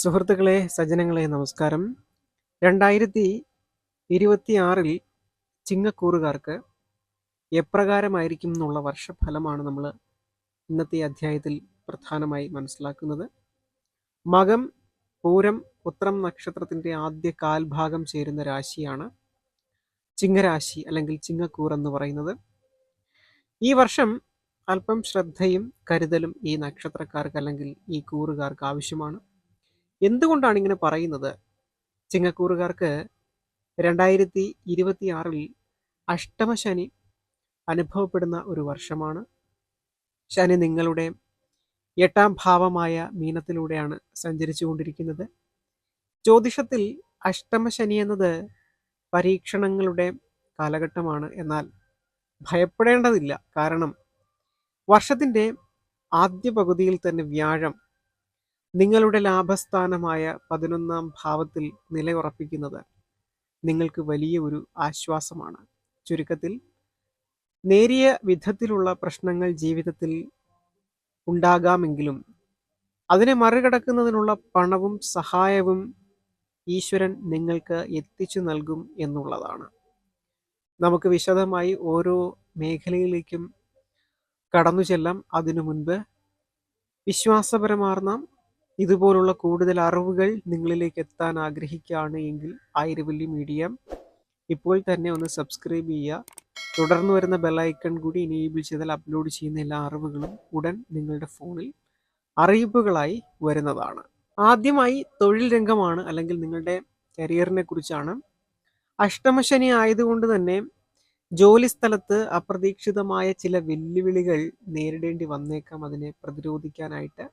സുഹൃത്തുക്കളെ സജ്ജനങ്ങളെ നമസ്കാരം. രണ്ടായിരത്തി ഇരുപത്തിയാറിൽ ചിങ്ങക്കൂറുകാർക്ക് എപ്രകാരമായിരിക്കും എന്നുള്ള വർഷഫലമാണ് നമ്മൾ ഇന്നത്തെ അധ്യായത്തിൽ പ്രധാനമായി മനസ്സിലാക്കുന്നത്. മകം പൂരം ഉത്രം നക്ഷത്രത്തിന്റെ ആദ്യ കാൽഭാഗം ചേരുന്ന രാശിയാണ് ചിങ്ങരാശി അല്ലെങ്കിൽ ചിങ്ങക്കൂർ എന്ന് പറയുന്നത്. ഈ വർഷം അല്പം ശ്രദ്ധയും കരുതലും ഈ നക്ഷത്രക്കാർക്ക് അല്ലെങ്കിൽ ഈ കൂറുകാർക്ക് ആവശ്യമാണ്. എന്തുകൊണ്ടാണ് ഇങ്ങനെ പറയുന്നത്? ചിങ്ങക്കൂറുകാർക്ക് രണ്ടായിരത്തി ഇരുപത്തിയാറിൽ അഷ്ടമശനി അനുഭവപ്പെടുന്ന ഒരു വർഷമാണ്. ശനി നിങ്ങളുടെ എട്ടാം ഭാവമായ മീനത്തിലൂടെയാണ് സഞ്ചരിച്ചു കൊണ്ടിരിക്കുന്നത് ജ്യോതിഷത്തിൽ അഷ്ടമശനി എന്നത് പരീക്ഷണങ്ങളുടെ കാലഘട്ടമാണ്. എന്നാൽ ഭയപ്പെടേണ്ടതില്ല. കാരണം വർഷത്തിന്റെ ആദ്യ പകുതിയിൽ തന്നെ വ്യാഴം നിങ്ങളുടെ ലാഭസ്ഥാനമായ പതിനൊന്നാം ഭാവത്തിൽ നിലയുറപ്പിക്കുന്നത് നിങ്ങൾക്ക് വലിയ ഒരു ആശ്വാസമാണ്. ചുരുക്കത്തിൽ നേരിയ വിധത്തിലുള്ള പ്രശ്നങ്ങൾ ജീവിതത്തിൽ ഉണ്ടാകാമെങ്കിലും അതിനെ മറികടക്കുന്നതിനുള്ള പണവും സഹായവും ഈശ്വരൻ നിങ്ങൾക്ക് എത്തിച്ചു നൽകും എന്നുള്ളതാണ്. നമുക്ക് വിശദമായി ഓരോ മേഖലയിലേക്കും കടന്നു ചെല്ലാം അതിനു മുൻപ് വിശ്വാസപരമാർന്ന ഇതുപോലുള്ള കൂടുതൽ അറിവുകൾ നിങ്ങളിലേക്ക് എത്താൻ ആഗ്രഹിക്കുകയാണ് എങ്കിൽ ആയിരവല്ലി മീഡിയ. ഇപ്പോൾ തന്നെ ഒന്ന് സബ്സ്ക്രൈബ് ചെയ്യുക. തുടർന്ന് വരുന്ന ബെല്ലൈക്കൺ കൂടി ഇനേബിൾ ചെയ്താൽ അപ്ലോഡ് ചെയ്യുന്ന എല്ലാ അറിവുകളും ഉടൻ നിങ്ങളുടെ ഫോണിൽ അറിയിപ്പുകളായി വരുന്നതാണ്. ആദ്യമായി തൊഴിൽ രംഗമാണ് അല്ലെങ്കിൽ നിങ്ങളുടെ കരിയറിനെ കുറിച്ചാണ്. അഷ്ടമശനി ആയതുകൊണ്ട് തന്നെ ജോലി സ്ഥലത്ത് അപ്രതീക്ഷിതമായ ചില വെല്ലുവിളികൾ നേരിടേണ്ടി വന്നേക്കാം. അതിനെ പ്രതിരോധിക്കാനായിട്ട്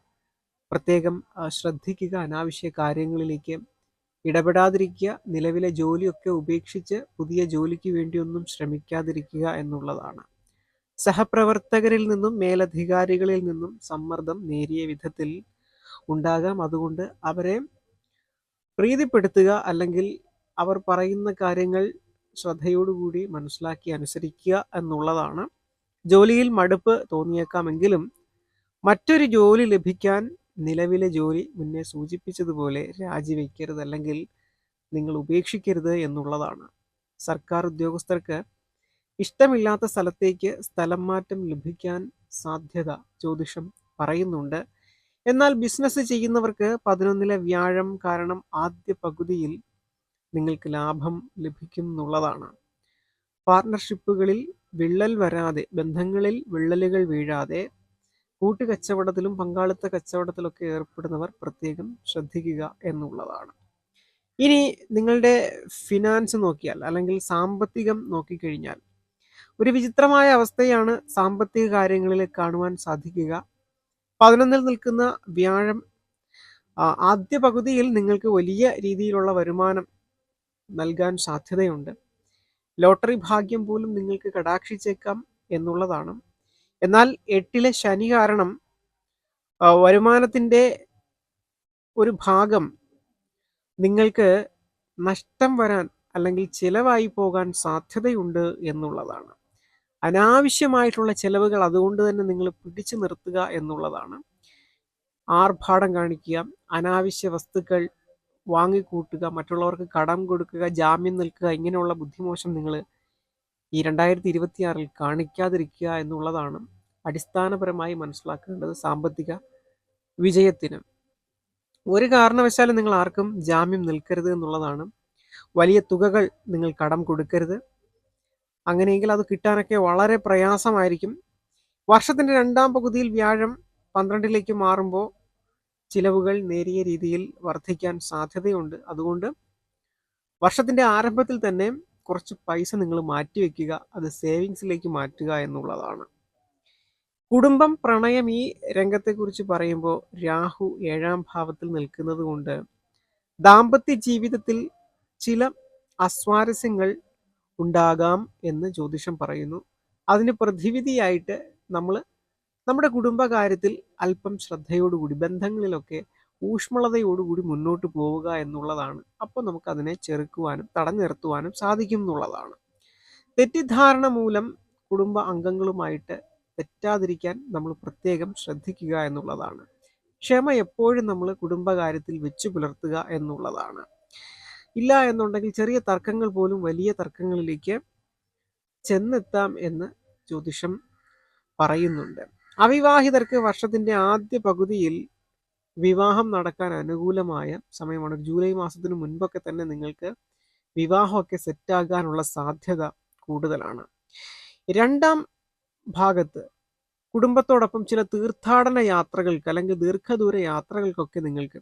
പ്രത്യേകം ശ്രദ്ധിക്കുക അനാവശ്യ കാര്യങ്ങളിലേക്ക് ഇടപെടാതിരിക്കുക നിലവിലെ ജോലിയൊക്കെ ഉപേക്ഷിച്ച് പുതിയ ജോലിക്ക് വേണ്ടിയൊന്നും ശ്രമിക്കാതിരിക്കുക എന്നുള്ളതാണ്. സഹപ്രവർത്തകരിൽ നിന്നും മേലധികാരികളിൽ നിന്നും സമ്മർദ്ദം നേരിയ വിധത്തിൽ ഉണ്ടാകാം. അതുകൊണ്ട് അവരെ പ്രീതിപ്പെടുത്തുക അല്ലെങ്കിൽ അവർ പറയുന്ന കാര്യങ്ങൾ ശ്രദ്ധയോടുകൂടി മനസ്സിലാക്കി അനുസരിക്കുക എന്നുള്ളതാണ്. ജോലിയിൽ മടുപ്പ് തോന്നിയേക്കാമെങ്കിലും മറ്റൊരു ജോലി ലഭിക്കാൻ നിലവിലെ ജോലി മുന്നേ സൂചിപ്പിച്ചതുപോലെ രാജിവെക്കരുത് അല്ലെങ്കിൽ നിങ്ങൾ ഉപേക്ഷിക്കരുത് എന്നുള്ളതാണ്. സർക്കാർ ഉദ്യോഗസ്ഥർക്ക് ഇഷ്ടമില്ലാത്ത സ്ഥലത്തേക്ക് സ്ഥലം മാറ്റം ലഭിക്കാൻ സാധ്യത ജ്യോതിഷം പറയുന്നുണ്ട്. എന്നാൽ ബിസിനസ് ചെയ്യുന്നവർക്ക് പതിനൊന്നിലെ വ്യാഴം കാരണം ആദ്യ പകുതിയിൽ നിങ്ങൾക്ക് ലാഭം ലഭിക്കും എന്നുള്ളതാണ് പാർട്ണർഷിപ്പുകളിൽ വിള്ളൽ വരാതെ ബന്ധങ്ങളിൽ വിള്ളലുകൾ വീഴാതെ കൂട്ടുകച്ചവടത്തിലും പങ്കാളിത്ത കച്ചവടത്തിലൊക്കെ ഏർപ്പെടുന്നവർ പ്രത്യേകം ശ്രദ്ധിക്കുക എന്നുള്ളതാണ്. ഇനി നിങ്ങളുടെ ഫിനാൻസ് നോക്കിയാൽ അല്ലെങ്കിൽ സാമ്പത്തികം നോക്കിക്കഴിഞ്ഞാൽ ഒരു വിചിത്രമായ അവസ്ഥയാണ് സാമ്പത്തിക കാര്യങ്ങളിൽ കാണുവാൻ സാധിക്കുക. പതിനൊന്നിൽ നിൽക്കുന്ന വ്യാഴം ആദ്യ പകുതിയിൽ നിങ്ങൾക്ക് വലിയ രീതിയിലുള്ള വരുമാനം നൽകാൻ സാധ്യതയുണ്ട്. ലോട്ടറി ഭാഗ്യം പോലും നിങ്ങൾക്ക് കടാക്ഷിച്ചേക്കാം എന്നുള്ളതാണ് എന്നാൽ എട്ടിലെ ശനി കാരണം വരുമാനത്തിന്റെ ഒരു ഭാഗം നിങ്ങൾക്ക് നഷ്ടം വരാൻ അല്ലെങ്കിൽ ചിലവായി പോകാൻ സാധ്യതയുണ്ട് എന്നുള്ളതാണ്. അനാവശ്യമായിട്ടുള്ള ചിലവുകൾ അതുകൊണ്ട് തന്നെ നിങ്ങൾ പിടിച്ചു നിർത്തുക എന്നുള്ളതാണ്. ആർഭാടം കാണിക്കുക അനാവശ്യ വസ്തുക്കൾ വാങ്ങിക്കൂട്ടുക മറ്റുള്ളവർക്ക് കടം കൊടുക്കുക ജാമ്യം നിൽക്കുക ഇങ്ങനെയുള്ള ബുദ്ധിമോശം നിങ്ങൾ ഈ രണ്ടായിരത്തി ഇരുപത്തിയാറിൽ കാണിക്കാതിരിക്കുക എന്നുള്ളതാണ് അടിസ്ഥാനപരമായി മനസ്സിലാക്കേണ്ടത് സാമ്പത്തിക വിജയത്തിന്. ഒരു കാരണവശാലും നിങ്ങൾ ആർക്കും ജാമ്യം നിൽക്കരുത് എന്നുള്ളതാണ്. വലിയ തുകകൾ നിങ്ങൾ കടം കൊടുക്കരുത്. അങ്ങനെയെങ്കിൽ അത് കിട്ടാനൊക്കെ വളരെ പ്രയാസമായിരിക്കും. വർഷത്തിന്റെ രണ്ടാം പകുതിയിൽ വ്യാഴം പന്ത്രണ്ടിലേക്ക് മാറുമ്പോൾ ചിലവുകൾ നേരിയ രീതിയിൽ വർദ്ധിക്കാൻ സാധ്യതയുണ്ട്. അതുകൊണ്ട് വർഷത്തിന്റെ ആരംഭത്തിൽ തന്നെ കുറച്ച് പൈസ നിങ്ങൾ മാറ്റിവെക്കുക അത് സേവിങ്സിലേക്ക് മാറ്റുക എന്നുള്ളതാണ്. കുടുംബം പ്രണയം ഈ രംഗത്തെക്കുറിച്ച് പറയുമ്പോൾ രാഹു ഏഴാം ഭാവത്തിൽ നിൽക്കുന്നത് കൊണ്ട് ദാമ്പത്യ ജീവിതത്തിൽ ചില അസ്വാരസ്യങ്ങൾ ഉണ്ടാകാം എന്ന് ജ്യോതിഷം പറയുന്നു. അതിന് പ്രതിവിധിയായിട്ട് നമ്മൾ നമ്മുടെ കുടുംബകാര്യത്തിൽ അല്പം ശ്രദ്ധയോടുകൂടി ബന്ധങ്ങളിലൊക്കെ ഊഷ്മളതയോടുകൂടി മുന്നോട്ട് പോവുക എന്നുള്ളതാണ്. അപ്പോൾ നമുക്കതിനെ ചെറുക്കുവാനും തടഞ്ഞു നിർത്തുവാനും സാധിക്കും എന്നുള്ളതാണ് തെറ്റിദ്ധാരണ മൂലം കുടുംബ അംഗങ്ങളുമായിട്ട് തെറ്റാതിരിക്കാൻ നമ്മൾ പ്രത്യേകം ശ്രദ്ധിക്കുക എന്നുള്ളതാണ്. ക്ഷമ എപ്പോഴും നമ്മൾ കുടുംബകാര്യത്തിൽ വെച്ചു പുലർത്തുക എന്നുള്ളതാണ്. ഇല്ല എന്നുണ്ടെങ്കിൽ ചെറിയ തർക്കങ്ങൾ പോലും വലിയ തർക്കങ്ങളിലേക്ക് ചെന്നെത്താം എന്ന് ജ്യോതിഷം പറയുന്നുണ്ട്. അവിവാഹിതർക്ക് വർഷത്തിന്റെ ആദ്യ പകുതിയിൽ വിവാഹം നടക്കാൻ അനുകൂലമായ സമയമാണ്. ജൂലൈ മാസത്തിന് മുൻപൊക്കെ തന്നെ നിങ്ങൾക്ക് വിവാഹമൊക്കെ സെറ്റാകാനുള്ള സാധ്യത കൂടുതലാണ്. രണ്ടാം ഭാഗത്ത് കുടുംബത്തോടൊപ്പം ചില തീർത്ഥാടന യാത്രകൾക്ക് അല്ലെങ്കിൽ ദീർഘദൂര യാത്രകൾക്കൊക്കെ നിങ്ങൾക്ക്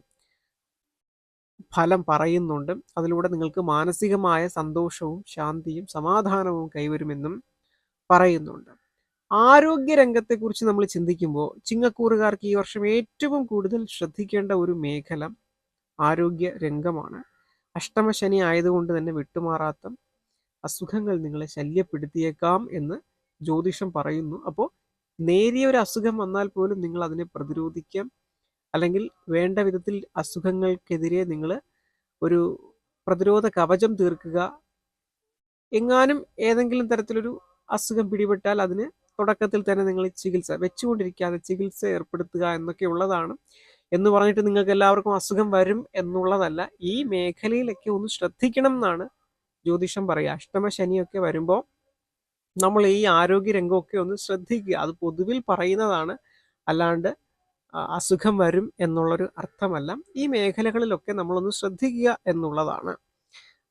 ഫലം പറയുന്നുണ്ട്. അതിലൂടെ നിങ്ങൾക്ക് മാനസികമായ സന്തോഷവും ശാന്തിയും സമാധാനവും കൈവരുമെന്നും പറയുന്നുണ്ട്. ആരോഗ്യ രംഗത്തെക്കുറിച്ച് നമ്മൾ ചിന്തിക്കുമ്പോൾ ചിങ്ങക്കൂറുകാർക്ക് ഈ വർഷം ഏറ്റവും കൂടുതൽ ശ്രദ്ധിക്കേണ്ട ഒരു മേഖല ആരോഗ്യ രംഗമാണ് അഷ്ടമശനി ആയതുകൊണ്ട് തന്നെ വിട്ടുമാറാത്ത അസുഖങ്ങൾ നിങ്ങളെ ശല്യപ്പെടുത്തിയേക്കാം എന്ന് ജ്യോതിഷം പറയുന്നു. അപ്പോൾ നേരിയ ഒരു അസുഖം വന്നാൽ പോലും നിങ്ങൾ അതിനെ പ്രതിരോധിക്കാം. അല്ലെങ്കിൽ വേണ്ട വിധത്തിൽ അസുഖങ്ങൾക്കെതിരെ നിങ്ങൾ ഒരു പ്രതിരോധ കവചം തീർക്കുക. എങ്ങാനും ഏതെങ്കിലും തരത്തിലൊരു അസുഖം പിടിപെട്ടാൽ അതിന് തുടക്കത്തിൽ തന്നെ നിങ്ങൾ ചികിത്സ വെച്ചുകൊണ്ടിരിക്കാതെ ചികിത്സ ഏർപ്പെടുത്തുക എന്നൊക്കെ ഉള്ളതാണ് എന്ന് പറഞ്ഞിട്ട് നിങ്ങൾക്ക് എല്ലാവർക്കും അസുഖം വരും എന്നുള്ളതല്ല ഈ മേഖലയിലൊക്കെ ഒന്ന് ശ്രദ്ധിക്കണം എന്നാണ് ജ്യോതിഷം പറയുക. അഷ്ടമ ശനിയൊക്കെ വരുമ്പോൾ നമ്മൾ ഈ ആരോഗ്യ രംഗമൊക്കെ ഒന്ന് ശ്രദ്ധിക്കുക. അത് പൊതുവിൽ പറയുന്നതാണ്. അല്ലാണ്ട് അസുഖം വരും എന്നുള്ളൊരു അർത്ഥമല്ല. ഈ മേഖലകളിലൊക്കെ നമ്മളൊന്ന് ശ്രദ്ധിക്കുക എന്നുള്ളതാണ്.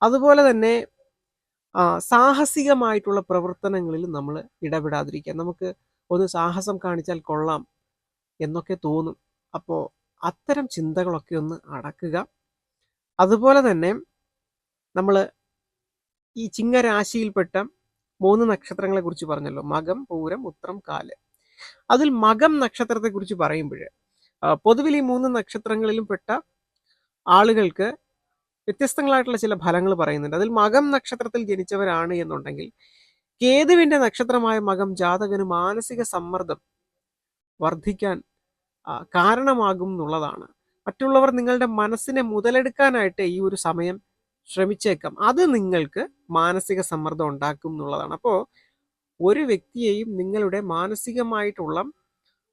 അതുപോലെ തന്നെ സാഹസികമായിട്ടുള്ള പ്രവർത്തനങ്ങളിൽ നമ്മൾ ഇടപെടാതിരിക്കുക നമുക്ക് ഒന്ന് സാഹസം കാണിച്ചാൽ കൊള്ളാം എന്നൊക്കെ തോന്നും. അപ്പോൾ അത്തരം ചിന്തകളൊക്കെ ഒന്ന് അടക്കുക. അതുപോലെ തന്നെ നമ്മൾ ഈ ചിങ്ങരാശിയിൽപ്പെട്ട മൂന്ന് നക്ഷത്രങ്ങളെ കുറിച്ച് പറഞ്ഞല്ലോ. മകം പൂരം ഉത്രം കാൽ. അതിൽ മകം നക്ഷത്രത്തെ കുറിച്ച് പറയുമ്പോൾ പൊതുവിൽ ഈ മൂന്ന് നക്ഷത്രങ്ങളിലും പെട്ട ആളുകൾക്ക് വ്യത്യസ്തങ്ങളായിട്ടുള്ള ചില ഫലങ്ങൾ പറയുന്നുണ്ട്. അതിൽ മകം നക്ഷത്രത്തിൽ ജനിച്ചവരാണ് എന്നുണ്ടെങ്കിൽ കേതുവിന്റെ നക്ഷത്രമായ മകം ജാതകന് മാനസിക സമ്മർദ്ദം വർദ്ധിക്കാൻ കാരണമാകും എന്നുള്ളതാണ്. മറ്റുള്ളവർ നിങ്ങളുടെ മനസ്സിനെ മുതലെടുക്കാനായിട്ട് ഈ ഒരു സമയം ശ്രമിച്ചേക്കാം. അത് നിങ്ങൾക്ക് മാനസിക സമ്മർദ്ദം ഉണ്ടാക്കും എന്നുള്ളതാണ്. അപ്പോൾ ഒരു വ്യക്തിയെയും നിങ്ങളുടെ മാനസികമായിട്ടുള്ള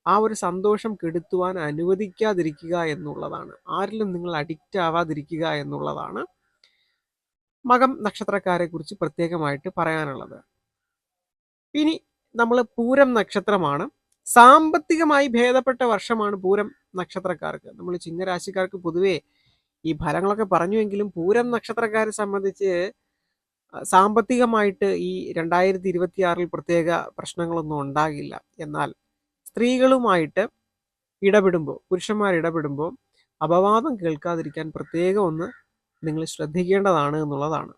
ആ ഒരു സന്തോഷം കെടുത്തുവാൻ അനുവദിക്കാതിരിക്കുക എന്നുള്ളതാണ്. ആരിലും നിങ്ങൾ അഡിക്റ്റ് ആവാതിരിക്കുക എന്നുള്ളതാണ് മകം നക്ഷത്രക്കാരെ കുറിച്ച് പ്രത്യേകമായിട്ട് പറയാനുള്ളത്. ഇനി നമ്മൾ പൂരം നക്ഷത്രമാണ്. സാമ്പത്തികമായി ഭേദപ്പെട്ട വർഷമാണ് പൂരം നക്ഷത്രക്കാർക്ക്. നമ്മൾ ചിങ്ങരാശിക്കാർക്ക് പൊതുവേ ഈ ഫലങ്ങളൊക്കെ പറഞ്ഞുവെങ്കിലും പൂരം നക്ഷത്രക്കാരെ സംബന്ധിച്ച് സാമ്പത്തികമായിട്ട് ഈ രണ്ടായിരത്തി ഇരുപത്തിയാറിൽ പ്രത്യേക പ്രശ്നങ്ങളൊന്നും ഉണ്ടാകില്ല. എന്നാൽ സ്ത്രീകളുമായിട്ട് ഇടപെടുമ്പോൾ പുരുഷന്മാർ ഇടപെടുമ്പോൾ അപവാദം കേൾക്കാതിരിക്കാൻ പ്രത്യേകം ഒന്ന് നിങ്ങൾ ശ്രദ്ധിക്കേണ്ടതാണ് എന്നുള്ളതാണ്.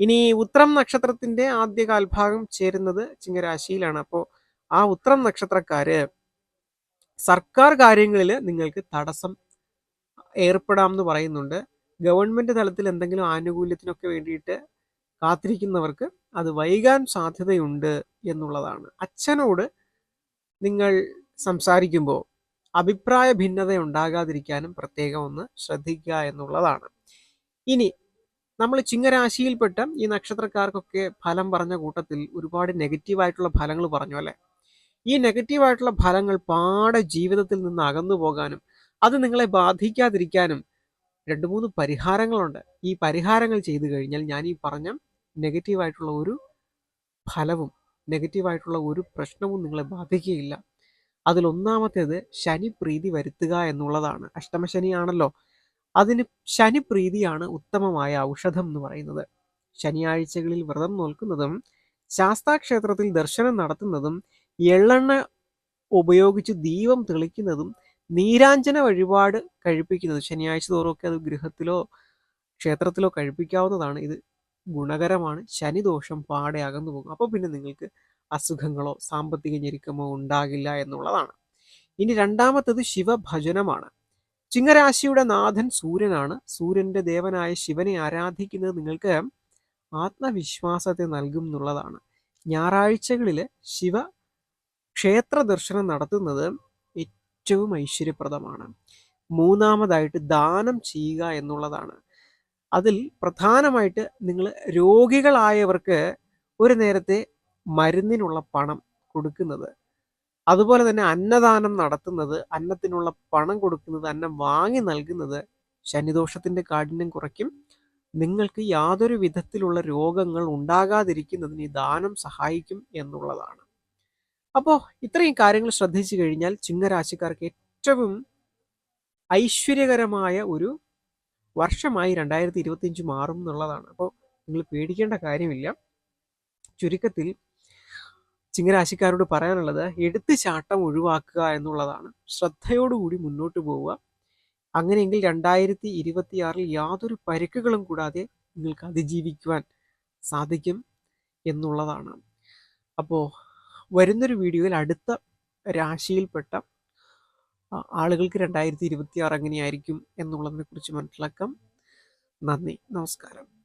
ഇനി ഉത്രം നക്ഷത്രത്തിന്റെ ആദ്യ കാൽഭാഗം ചേരുന്നത് ചിങ്ങരാശിയിലാണ്. അപ്പോൾ ആ ഉത്രം നക്ഷത്രക്കാര് സർക്കാർ കാര്യങ്ങളിൽ നിങ്ങൾക്ക് തടസ്സം ഏർപ്പെടാം എന്ന് പറയുന്നുണ്ട്. ഗവൺമെന്റ് തലത്തിൽ എന്തെങ്കിലും ആനുകൂല്യത്തിനൊക്കെ വേണ്ടിയിട്ട് കാത്തിരിക്കുന്നവർക്ക് അത് വൈകാൻ സാധ്യതയുണ്ട് എന്നുള്ളതാണ്. അച്ഛനോട് നിങ്ങൾ സംസാരിക്കുമ്പോൾ അഭിപ്രായ ഭിന്നത ഉണ്ടാകാതിരിക്കാനും പ്രത്യേകം ഒന്ന് ശ്രദ്ധിക്കുക എന്നുള്ളതാണ്. ഇനി നമ്മൾ ചിങ്ങരാശിയിൽപ്പെട്ട ഈ നക്ഷത്രക്കാർക്കൊക്കെ ഫലം പറഞ്ഞ കൂട്ടത്തിൽ ഒരുപാട് നെഗറ്റീവായിട്ടുള്ള ഫലങ്ങൾ പറഞ്ഞു അല്ലേ? ഈ നെഗറ്റീവായിട്ടുള്ള ഫലങ്ങൾ പാടെ ജീവിതത്തിൽ നിന്ന് അകന്നു പോകാനും അത് നിങ്ങളെ ബാധിക്കാതിരിക്കാനും രണ്ട് മൂന്ന് പരിഹാരങ്ങളുണ്ട്. ഈ പരിഹാരങ്ങൾ ചെയ്തു കഴിഞ്ഞാൽ ഞാൻ ഈ പറഞ്ഞ നെഗറ്റീവായിട്ടുള്ള ഒരു ഫലവും നെഗറ്റീവായിട്ടുള്ള ഒരു പ്രശ്നവും നിങ്ങളെ ബാധിക്കുകയില്ല. അതിലൊന്നാമത്തേത് ശനി പ്രീതി വരുത്തുക എന്നുള്ളതാണ്. അഷ്ടമശനിയാണല്ലോ. അതിന് ശനി പ്രീതിയാണ് ഉത്തമമായ ഔഷധം എന്ന് പറയുന്നത്. ശനിയാഴ്ചകളിൽ വ്രതം നോൽക്കുന്നതും ശാസ്താക്ഷേത്രത്തിൽ ദർശനം നടത്തുന്നതും എള്ളെണ്ണ ഉപയോഗിച്ച് ദീപം തെളിക്കുന്നതും നീരാഞ്ജന വഴിപാട് കഴിപ്പിക്കുന്നത് ശനിയാഴ്ച തോറൊക്കെ അത് ഗൃഹത്തിലോ ക്ഷേത്രത്തിലോ കഴിപ്പിക്കാവുന്നതാണ്. ഇത് ഗുണകരമാണ്. ശനിദോഷം പാടെ അകന്നു പോകും. അപ്പോൾ പിന്നെ നിങ്ങൾക്ക് അസുഖങ്ങളോ സാമ്പത്തിക ഞെരുക്കമോ ഉണ്ടാകില്ല എന്നുള്ളതാണ്. ഇനി രണ്ടാമത്തത് ശിവഭജനമാണ്. ചിങ്ങരാശിയുടെ നാഥൻ സൂര്യനാണ്. സൂര്യന്റെ ദേവനായ ശിവനെ ആരാധിക്കുന്നത് നിങ്ങൾക്ക് ആത്മവിശ്വാസത്തെ നൽകും എന്നുള്ളതാണ്. ഞായറാഴ്ചകളിൽ ശിവ ക്ഷേത്ര ദർശനം നടത്തുന്നത് ഏറ്റവും ഐശ്വര്യപ്രദമാണ്. മൂന്നാമതായിട്ട് ദാനം ചെയ്യുക എന്നുള്ളതാണ്. അതിൽ പ്രധാനമായിട്ട് നിങ്ങൾ രോഗികളായവർക്ക് ഒരു നേരത്തെ മരുന്നിനുള്ള പണം കൊടുക്കുന്നത്. അതുപോലെ തന്നെ അന്നദാനം നടത്തുന്നത് അന്നത്തിനുള്ള പണം കൊടുക്കുന്നത് അന്നം വാങ്ങി നൽകുന്നത് ശനിദോഷത്തിന്റെ കാഠിന്യം കുറയ്ക്കും. നിങ്ങൾക്ക് യാതൊരു വിധത്തിലുള്ള രോഗങ്ങൾ ഉണ്ടാകാതിരിക്കുന്നതിന് ഈ ദാനം സഹായിക്കും എന്നുള്ളതാണ്. അപ്പോൾ ഇത്രയും കാര്യങ്ങൾ ശ്രദ്ധിച്ചു കഴിഞ്ഞാൽ ചിങ്ങരാശിക്കാർക്ക് ഏറ്റവും ഐശ്വര്യകരമായ ഒരു വർഷമായി രണ്ടായിരത്തി ഇരുപത്തിയഞ്ച് മാറും എന്നുള്ളതാണ്. അപ്പോൾ നിങ്ങൾ പേടിക്കേണ്ട കാര്യമില്ല. ചുരുക്കത്തിൽ ചിങ്ങരാശിക്കാരോട് പറയാനുള്ളത് എടുത്തു ചാട്ടം ഒഴിവാക്കുക എന്നുള്ളതാണ്. ശ്രദ്ധയോടുകൂടി മുന്നോട്ട് പോവുക. അങ്ങനെയെങ്കിൽ രണ്ടായിരത്തി ഇരുപത്തിയാറിൽ യാതൊരു പരിക്കുകളും കൂടാതെ നിങ്ങൾക്ക് അതിജീവിക്കുവാൻ സാധിക്കും എന്നുള്ളതാണ്. അപ്പോൾ വരുന്നൊരു വീഡിയോയിൽ അടുത്ത രാശിയിൽപ്പെട്ട ആളുകൾക്ക് രണ്ടായിരത്തി ഇരുപത്തി ആറ് എങ്ങനെയായിരിക്കും എന്നുള്ളതിനെ കുറിച്ച് മനസ്സിലാക്കാം. നന്ദി. നമസ്കാരം.